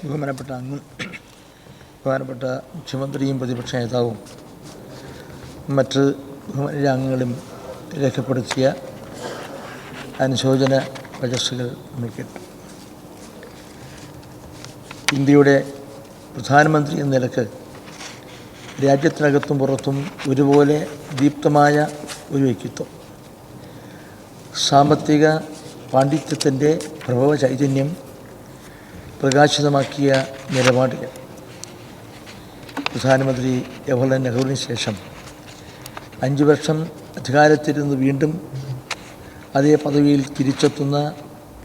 ബഹുമാനപ്പെട്ട അംഗം ബഹുമാനപ്പെട്ട മുഖ്യമന്ത്രിയും പ്രതിപക്ഷ നേതാവും മറ്റ് ബഹുമാനിയുടെ അംഗങ്ങളും രേഖപ്പെടുത്തിയ അനുശോചന വചസ്സുകൾ നമ്മൾ കേട്ടു. ഇന്ത്യയുടെ പ്രധാനമന്ത്രി എന്ന നിലയ്ക്ക് രാജ്യത്തിനകത്തും പുറത്തും ഒരുപോലെ ദീപ്തമായ ഒരു വ്യക്തിത്വം സാമ്പത്തിക പാണ്ഡിത്യത്തിന്റെ പ്രഭവ ചൈതന്യം പ്രകാശിതമാക്കിയ നിലപാടുകൾ പ്രധാനമന്ത്രി ജവഹർലാൽ നെഹ്റുവിന് ശേഷം അഞ്ച് വർഷം അധികാരത്തിരുന്ന് വീണ്ടും അതേ പദവിയിൽ തിരിച്ചെത്തുന്ന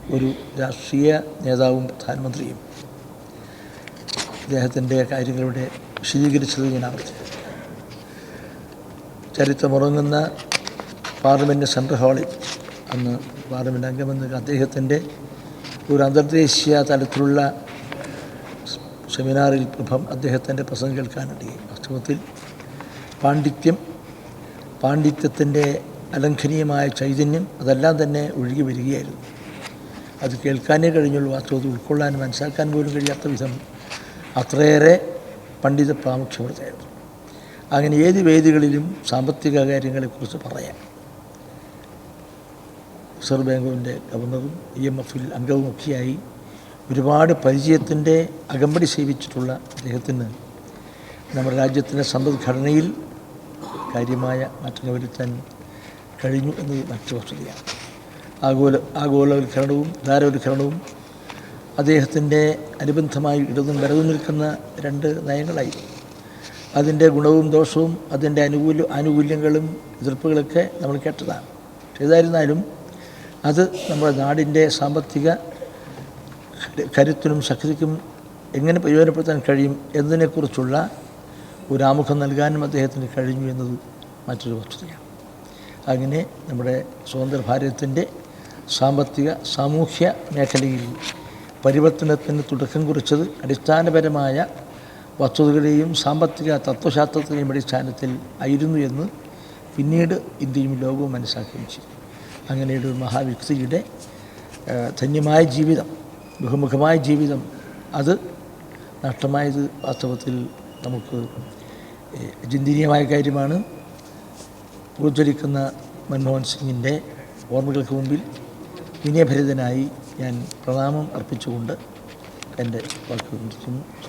ഒരു രാഷ്ട്രീയ നേതാവും പ്രധാനമന്ത്രിയും അദ്ദേഹത്തിന്റെ കാര്യങ്ങളുടെ വിശദീകരിച്ചത് ഞാൻ ആവർത്തി ചരിത്രമുറങ്ങുന്ന പാർലമെന്റ് സെൻട്രൽ ഹാളിൽ അന്ന് പാർലമെന്റ് അംഗമെന്ന അദ്ദേഹത്തിന്റെ ഒരു അന്തർദേശീയ തലത്തിലുള്ള സെമിനാറിൽ പ്രഭം അദ്ദേഹത്തിന്റെ പ്രസംഗം കേൾക്കാനിടയായി വാസ്തവത്തിൽ പാണ്ഡിത്യം പാണ്ഡിത്യത്തിന്റെ അലംഘനീയമായ ചൈതന്യം അതെല്ലാം തന്നെ ഒഴുകി വരികയായിരുന്നു. അത് കേൾക്കാനേ കഴിഞ്ഞുള്ളൂ വാസ്തവത്തിൽ ഉൾക്കൊള്ളാൻ മനസ്സിലാക്കാൻ പോലും കഴിയാത്ത വിധം അത്രയേറെ പണ്ഡിത പ്രാമുഖ്യമുള്ളതായിരുന്നു അങ്ങനെ ഏത് വേദികളിലും സാമ്പത്തിക കാര്യങ്ങളെക്കുറിച്ച് പറയാം. റിസർവ് ബാങ്കിന്റെ ഗവർണറും ഇ എം എഫിൽ അംഗവുമൊക്കെയായി ഒരുപാട് പരിചയത്തിന്റെ അകമ്പടി സേവിച്ചിട്ടുള്ള അദ്ദേഹത്തിന് നമ്മുടെ രാജ്യത്തിന്റെ സമ്പദ്ഘടനയിൽ കാര്യമായ മാറ്റങ്ങൾ വരുത്താൻ കഴിഞ്ഞു എന്നത് മറ്റു വസ്തുതയാണ്. ആഗോള ആഗോളവൽക്കരണവും ധാരവൽക്കരണവും അദ്ദേഹത്തിന്റെ അനുബന്ധമായി ഇടതും വലതും നിൽക്കുന്ന രണ്ട് നയങ്ങളായി. അതിന്റെ ഗുണവും ദോഷവും അതിന്റെ അനുകൂല ആനുകൂല്യങ്ങളും എതിർപ്പുകളൊക്കെ നമ്മൾ കേട്ടതാണ്. ഏതായിരുന്നാലും അത് നമ്മുടെ നാടിന്റെ സാമ്പത്തിക കരുത്തിനും ശക്തിക്കും എങ്ങനെ പ്രയോജനപ്പെടുത്താൻ കഴിയും എന്നതിനെക്കുറിച്ചുള്ള ഒരു ആമുഖം നൽകാനും അദ്ദേഹത്തിന് കഴിഞ്ഞു എന്നത് മറ്റൊരു വസ്തുതയാണ്. അങ്ങനെ നമ്മുടെ സ്വതന്ത്ര ഭാരതത്തിന്റെ സാമ്പത്തിക സാമൂഹ്യ മേഖലയിൽ പരിവർത്തനത്തിന് തുടക്കം കുറിച്ചത് അടിസ്ഥാനപരമായ വസ്തുതകളെയും സാമ്പത്തിക തത്വശാസ്ത്രത്തിന്റെയും അടിസ്ഥാനത്തിൽ ആയിരുന്നു എന്ന് പിന്നീട് ഇന്ത്യയും ലോകവും മനസ്സിലാക്കുകയും ചെയ്തു. അങ്ങനെയുള്ള ഒരു മഹാവ്യക്തിയുടെ ധന്യമായ ജീവിതം ബഹുമുഖമായ ജീവിതം അത് നഷ്ടമായത് വാസ്തവത്തിൽ നമുക്ക് ചിന്തനീയമായ കാര്യമാണ്. പൂജ്വലിക്കുന്ന മൻമോഹൻ സിംഗിന്റെ ഓർമ്മകൾക്ക് മുമ്പിൽ വിനയഭരിതനായി ഞാൻ പ്രണാമം അർപ്പിച്ചുകൊണ്ട് എന്റെ വാക്കുകൾ നിർത്തുന്നു.